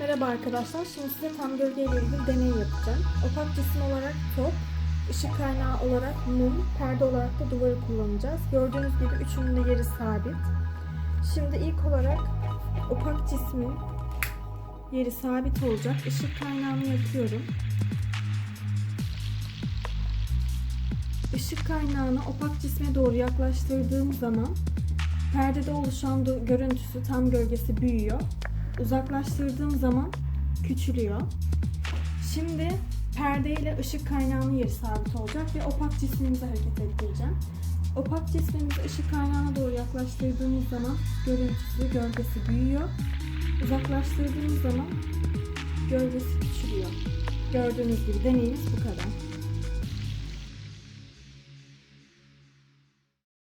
Merhaba arkadaşlar. Şimdi size tam gölge ile ilgili deney yapacağım. Opak cisim olarak top, ışık kaynağı olarak mum, perde olarak da duvarı kullanacağız. Gördüğünüz gibi üçünün de yeri sabit. Şimdi ilk olarak opak cismin yeri sabit olacak. Işık kaynağını yakıyorum. Işık kaynağını opak cisme doğru yaklaştırdığım zaman perdede oluşan görüntüsü tam gölgesi büyüyor. Uzaklaştırdığım zaman küçülüyor. Şimdi perde ile ışık kaynağının yeri sabit olacak ve opak cismimizi hareket ettireceğim. Opak cismimizi ışık kaynağına doğru yaklaştırdığımız zaman görüntüsü, gölgesi büyüyor. Uzaklaştırdığımız zaman gölgesi küçülüyor. Gördüğünüz gibi deneyimiz bu kadar.